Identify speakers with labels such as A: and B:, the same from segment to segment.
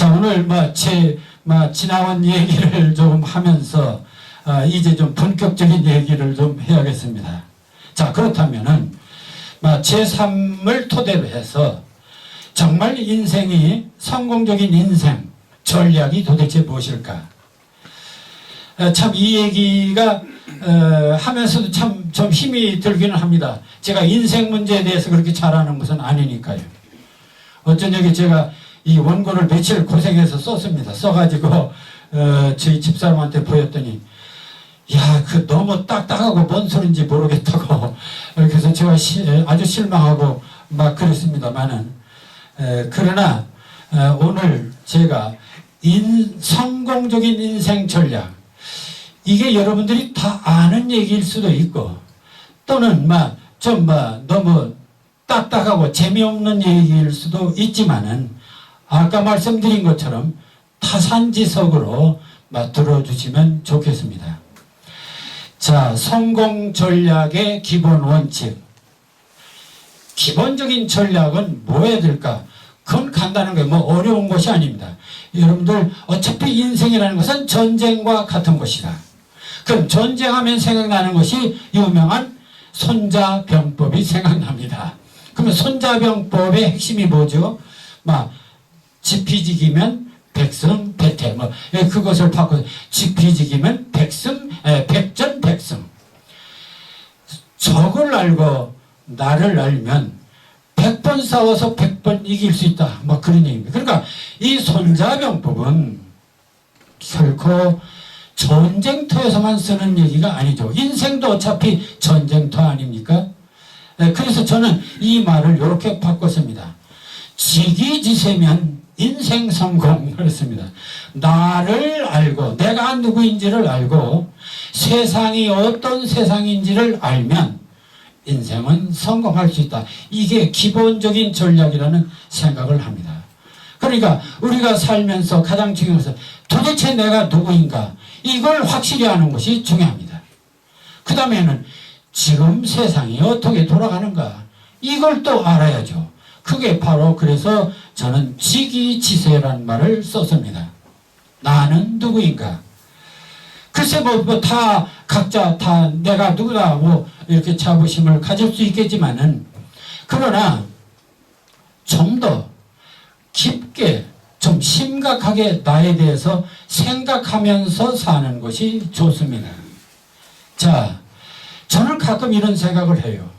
A: 자, 오늘 뭐, 제, 뭐, 지나온 얘기를 좀 하면서, 아, 이제 좀 본격적인 얘기를 좀 해야겠습니다. 자, 그렇다면은, 뭐, 제3을 토대로 해서, 정말 인생이, 성공적인 인생, 전략이 도대체 무엇일까? 어, 참이 얘기가 어, 하면서도 참 좀 힘이 들기는 합니다. 제가 인생 문제에 대해서 그렇게 잘하는 것은 아니니까요. 어쩐 적에 제가 이 원고를 며칠 고생해서 썼습니다. 써가지고 어, 저희 집사람한테 보였더니 야, 그 너무 딱딱하고 뭔 소린지 모르겠다고. 어, 그래서 제가 시- 에, 아주 실망하고 막 그랬습니다만은 에, 그러나 어, 오늘 제가 인, 성공적인 인생 전략. 이게 여러분들이 다 아는 얘기일 수도 있고 또는 막 좀 막 너무 딱딱하고 재미없는 얘기일 수도 있지만은 아까 말씀드린 것처럼 타산지석으로 막 들어주시면 좋겠습니다. 자, 성공 전략의 기본 원칙. 기본적인 전략은 뭐 해야 될까? 그건 간단한 거예요. 뭐 어려운 것이 아닙니다. 여러분들 어차피 인생이라는 것은 전쟁과 같은 것이다. 그럼 전쟁하면 생각나는 것이 유명한 손자병법이 생각납니다. 그러면 손자병법의 핵심이 뭐죠? 막 지피지기면 백승 백태 뭐 예, 그것을 바꿔 지피지기면 백승 에, 백전 백승 적을 알고 나를 알면 100번 싸워서 100번 이길 수 있다. 뭐 그런 얘기입니다. 그러니까 이 손자병법은 결코 전쟁터에서만 쓰는 얘기가 아니죠. 인생도 어차피 전쟁터 아닙니까? 네, 그래서 저는 이 말을 이렇게 바꿨습니다. 지기지세면 인생 성공 그렇습니다. 나를 알고 내가 누구인지를 알고 세상이 어떤 세상인지를 알면 인생은 성공할 수 있다. 이게 기본적인 전략이라는 생각을 합니다. 그러니까 우리가 살면서 가장 중요한 것은 도대체 내가 누구인가 이걸 확실히 아는 것이 중요합니다. 그 다음에는 지금 세상이 어떻게 돌아가는가 이걸 또 알아야죠. 그게 바로 그래서 저는 지기지세라는 말을 썼습니다. 나는 누구인가? 글쎄 뭐다 각자 다 내가 누구다 뭐 이렇게 자부심을 가질 수 있겠지만은 그러나 좀 더 깊게 좀 심각하게 나에 대해서 생각하면서 사는 것이 좋습니다. 자, 저는 가끔 이런 생각을 해요.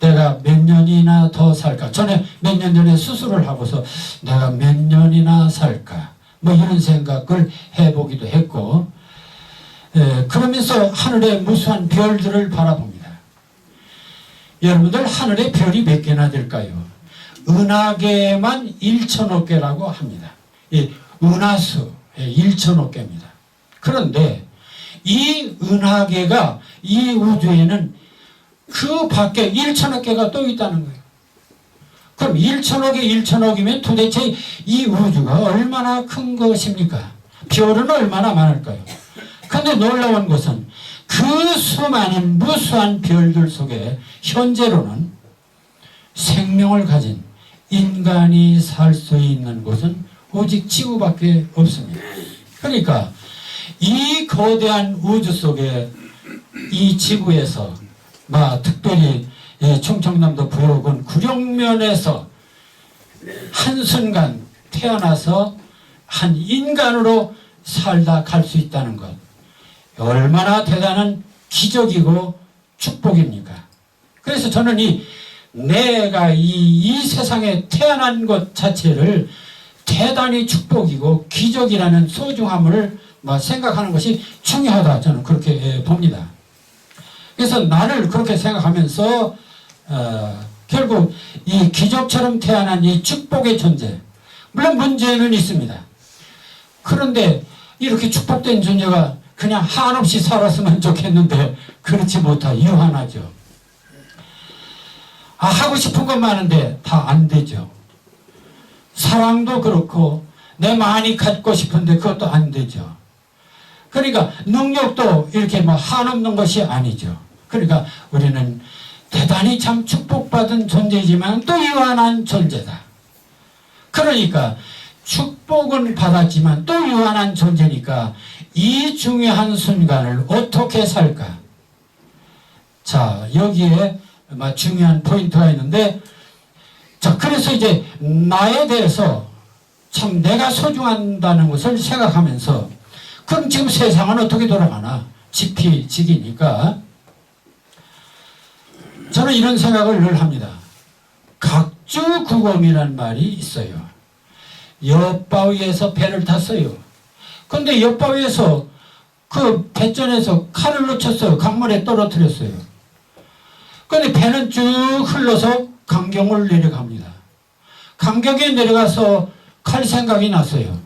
A: 내가 몇 년이나 더 살까? 전에 몇 년 전에 수술을 하고서 내가 몇 년이나 살까? 뭐 이런 생각을 해보기도 했고, 에, 그러면서 하늘의 무수한 별들을 바라봅니다. 여러분들 하늘에 별이 몇 개나 될까요? 은하계만 1천억 개라고 합니다. 이 은하수 1천억 개입니다. 그런데 이 은하계가 이 우주에는 그 밖에 1천억 개가 또 있다는 거예요. 그럼 1천억에 1천억이면 도대체 이 우주가 얼마나 큰 것입니까? 별은 얼마나 많을까요? 근데 놀라운 것은 그 수많은 무수한 별들 속에 현재로는 생명을 가진 인간이 살 수 있는 곳은 오직 지구밖에 없습니다. 그러니까 이 거대한 우주 속에 이 지구에서 막 특별히 예, 충청남도 부여군 구룡면에서 한순간 태어나서 한 인간으로 살다 갈 수 있다는 것 얼마나 대단한 기적이고 축복입니까? 그래서 저는 이 내가 이, 이 세상에 태어난 것 자체를 대단히 축복이고 기적이라는 소중함을 뭐 생각하는 것이 중요하다 저는 그렇게 예, 봅니다. 그래서 나를 그렇게 생각하면서 어, 결국 이 기적처럼 태어난 이 축복의 존재 물론 문제는 있습니다. 그런데 이렇게 축복된 존재가 그냥 한없이 살았으면 좋겠는데 그렇지 못하 유한하죠. 아, 하고 싶은 건 많은데 다 안 되죠. 사랑도 그렇고 내 많이 갖고 싶은데 그것도 안 되죠. 그러니까 능력도 이렇게 뭐 한없는 것이 아니죠. 그러니까 우리는 대단히 참 축복받은 존재지만 또 유한한 존재다. 그러니까 축복 축복은 받았지만 또 유한한 존재니까 이 중요한 순간을 어떻게 살까? 자, 여기에 중요한 포인트가 있는데, 자, 그래서 이제 나에 대해서 참 내가 소중한다는 것을 생각하면서, 그럼 지금 세상은 어떻게 돌아가나? 지피지기니까. 저는 이런 생각을 늘 합니다. 각주구검이라는 말이 있어요. 옆바위에서 배를 탔어요. 근데 옆바위에서 그 배전에서 칼을 놓쳤어요. 강물에 떨어뜨렸어요. 근데 배는 쭉 흘러서 강경을 내려갑니다. 강경에 내려가서 칼 생각이 났어요.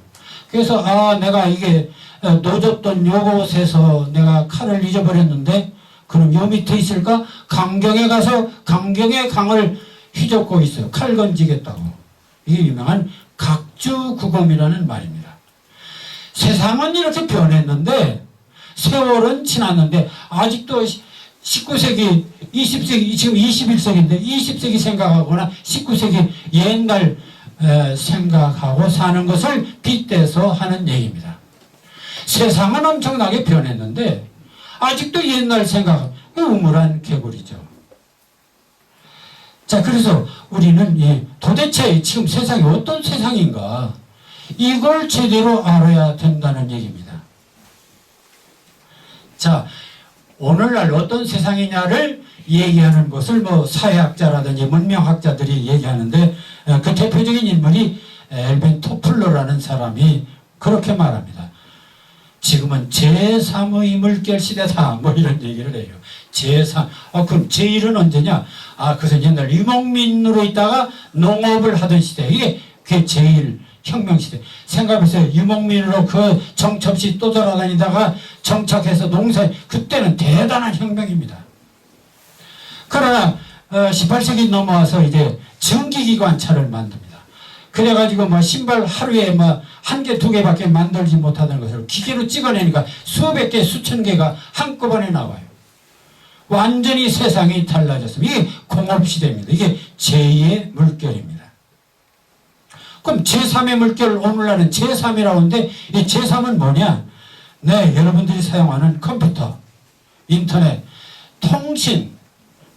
A: 그래서 아 내가 이게 놓졌던 요곳에서 내가 칼을 잊어버렸는데 그럼 요 밑에 있을까? 강경에 가서 강경의 강을 휘젓고 있어요. 칼 건지겠다고. 이게 유명한 각주구검이라는 말입니다. 세상은 이렇게 변했는데 세월은 지났는데 아직도 19세기, 20세기, 지금 21세기인데 20세기 생각하거나 19세기 옛날 에, 생각하고 사는 것을 빗대서 하는 얘기입니다. 세상은 엄청나게 변했는데 아직도 옛날 생각, 우물한 개구리죠. 자, 그래서 우리는 이 도대체 지금 세상이 어떤 세상인가 이걸 제대로 알아야 된다는 얘기입니다. 자, 오늘날 어떤 세상이냐를 얘기하는 것을 뭐 사회학자라든지 문명학자들이 얘기하는데 어, 그 대표적인 인물이 엘벤 토플러라는 사람이 그렇게 말합니다. 지금은 제3의 물결 시대다 뭐 이런 얘기를 해요. 제3, 아 그럼 제1은 언제냐? 아 그래서 옛날 유목민으로 있다가 농업을 하던 시대 이게 그게 제1 혁명 시대. 생각해보세요. 유목민으로 그 없이 또 돌아다니다가 정착해서 농사 그때는 대단한 혁명입니다. 그러나 어, 18세기 넘어와서 이제 전기기관차를 만듭니다. 그래가지고 뭐 신발 하루에 뭐 한 개, 두 개밖에 만들지 못하던 것을 기계로 찍어내니까 수백 개, 수천 개가 한꺼번에 나와요. 완전히 세상이 달라졌습니다. 이게 공업시대입니다. 이게 제2의 물결입니다. 그럼 제3의 물결 오늘날은 제3이라고 하는데 이 제3은 뭐냐? 네, 여러분들이 사용하는 컴퓨터, 인터넷, 통신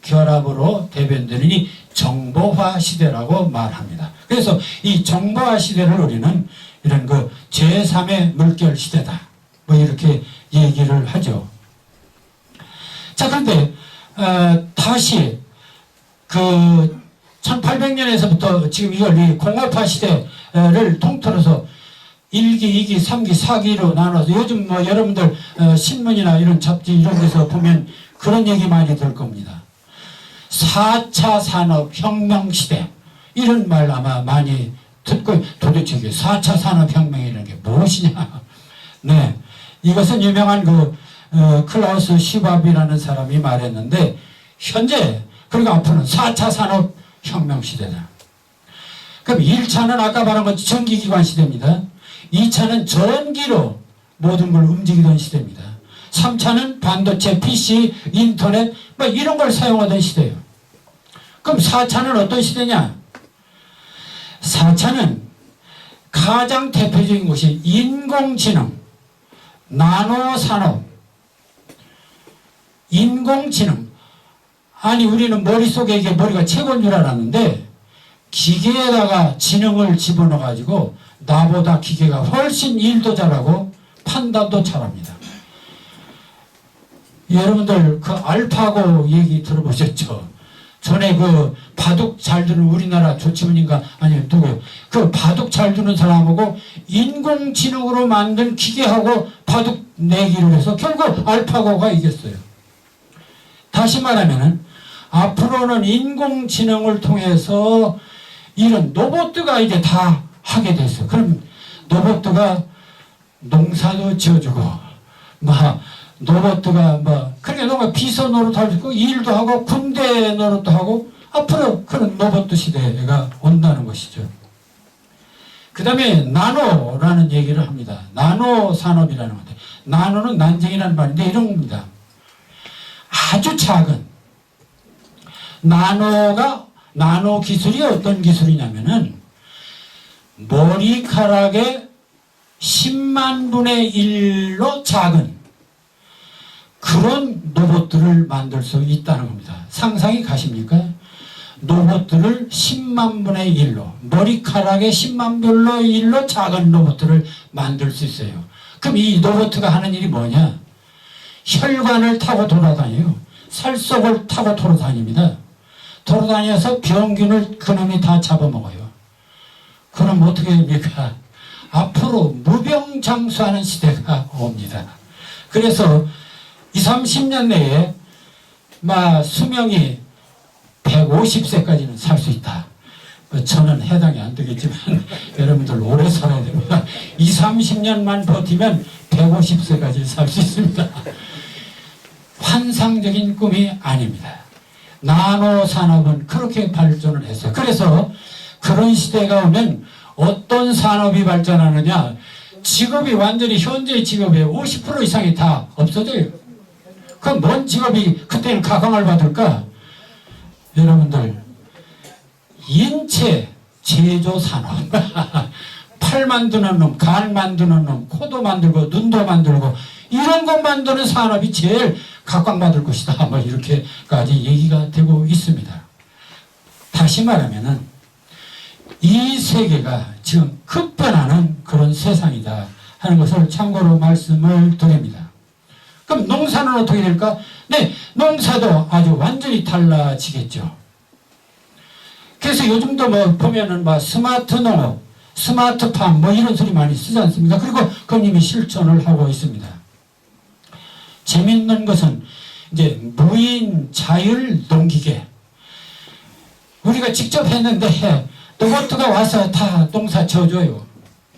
A: 결합으로 대변되는 이 정보화 시대라고 말합니다. 그래서 이 정보화 시대를 우리는 이런 그 제3의 물결 시대다. 뭐 이렇게 얘기를 하죠. 자, 그런데 어, 다시 그 1800년에서부터 지금 이걸 이 공업화 시대를 통틀어서 1기, 2기, 3기, 4기로 나눠서 요즘 뭐 여러분들 어, 신문이나 이런 잡지 이런 데서 보면 그런 얘기 많이 들 겁니다. 4차 산업 혁명 시대 이런 말 아마 많이 듣고 도대체 이게 4차 산업혁명이라는 게 무엇이냐? 네. 이것은 유명한 그 어, 클라우스 시밥이라는 사람이 말했는데 현재 그리고 앞으로는 4차 산업혁명 시대다. 그럼 1차는 아까 말한 것 전기기관 시대입니다. 2차는 전기로 모든 걸 움직이던 시대입니다. 3차는 반도체, PC, 인터넷 뭐 이런 걸 사용하던 시대예요. 그럼 4차는 어떤 시대냐? 4차는 가장 대표적인 것이 인공지능, 나노산업, 인공지능. 아니 우리는 머릿속에 이게 머리가 최고인 줄 알았는데 기계에다가 지능을 집어넣어 가지고 나보다 기계가 훨씬 일도 잘하고 판단도 잘합니다. 여러분들 그 알파고 얘기 들어보셨죠? 전에 그 바둑 잘 두는 우리나라 조치문인가 아니 누구 그 바둑 잘 두는 사람하고 인공지능으로 만든 기계하고 바둑 내기를 해서 결국 알파고가 이겼어요. 다시 말하면은 앞으로는 인공지능을 통해서 이런 로봇가 이제 다 하게 됐어요. 그럼 로봇가 농사도 지어주고 막 로봇가 뭐 그렇게 너가 비서 노릇할 수 있고 일도 하고 군대 노릇도 하고 앞으로 그런 로봇 시대가 온다는 것이죠. 그 다음에 나노라는 얘기를 합니다. 나노 산업이라는 건데 나노는 난쟁이라는 말인데 이런 겁니다. 아주 작은 나노가 나노 기술이 어떤 기술이냐면은 머리카락의 10만 분의 1로 작은 그런 로봇들을 만들 수 있다는 겁니다. 상상이 가십니까? 로봇들을 10만 분의 1로 머리카락의 10만 분의 1로 작은 로봇들을 만들 수 있어요. 그럼 이 로봇가 하는 일이 뭐냐? 혈관을 타고 돌아다녀요. 살 속을 타고 돌아다닙니다. 돌아다녀서 병균을 그놈이 다 잡아먹어요. 그럼 어떻게 됩니까? 앞으로 무병장수하는 시대가 옵니다. 그래서 2, 30년 내에 막 수명이 150세까지는 살 수 있다. 뭐 저는 해당이 안 되겠지만 여러분들 오래 살아야 됩니다. 2, 30년만 버티면 150세까지 살 수 있습니다. 환상적인 꿈이 아닙니다. 나노 산업은 그렇게 발전을 했어요. 그래서 그런 시대가 오면 어떤 산업이 발전하느냐? 직업이 완전히 현재 직업의 50% 이상이 다 없어져요. 그럼 뭔 직업이 그때는 각광을 받을까? 여러분들 인체 제조 산업 팔 만드는 놈, 간 만드는 놈, 코도 만들고 눈도 만들고 이런 것 만드는 산업이 제일 각광받을 것이다. 뭐 이렇게까지 얘기가 되고 있습니다. 다시 말하면은 이 세계가 지금 급변하는 그런 세상이다 하는 것을 참고로 말씀을 드립니다. 그럼 농사는 어떻게 될까? 네, 농사도 아주 완전히 달라지겠죠. 그래서 요즘도 뭐 보면은 막 스마트 농업, 스마트팜 뭐 이런 소리 많이 쓰지 않습니까? 그리고 그건 이미 실천을 하고 있습니다. 재밌는 것은 이제 무인 자율 농기계 우리가 직접 했는데 로봇가 와서 다 농사 져줘요.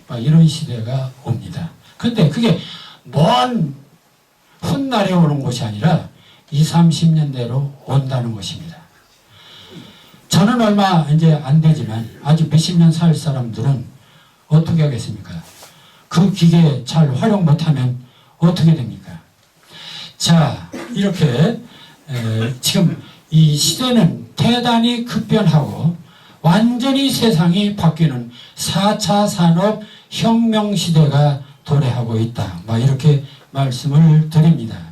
A: 막 이런 시대가 옵니다. 근데 그게 먼 훗날에 오는 것이 아니라 2, 30년 내로 온다는 것입니다. 저는 얼마 이제 안 되지만 아직 몇십 년 살 사람들은 어떻게 하겠습니까? 그 기계 잘 활용 못하면 어떻게 됩니까? 자, 이렇게 에, 지금 이 시대는 대단히 급변하고 완전히 세상이 바뀌는 4차 산업 혁명 시대가 도래하고 있다. 막 이렇게 말씀을 드립니다.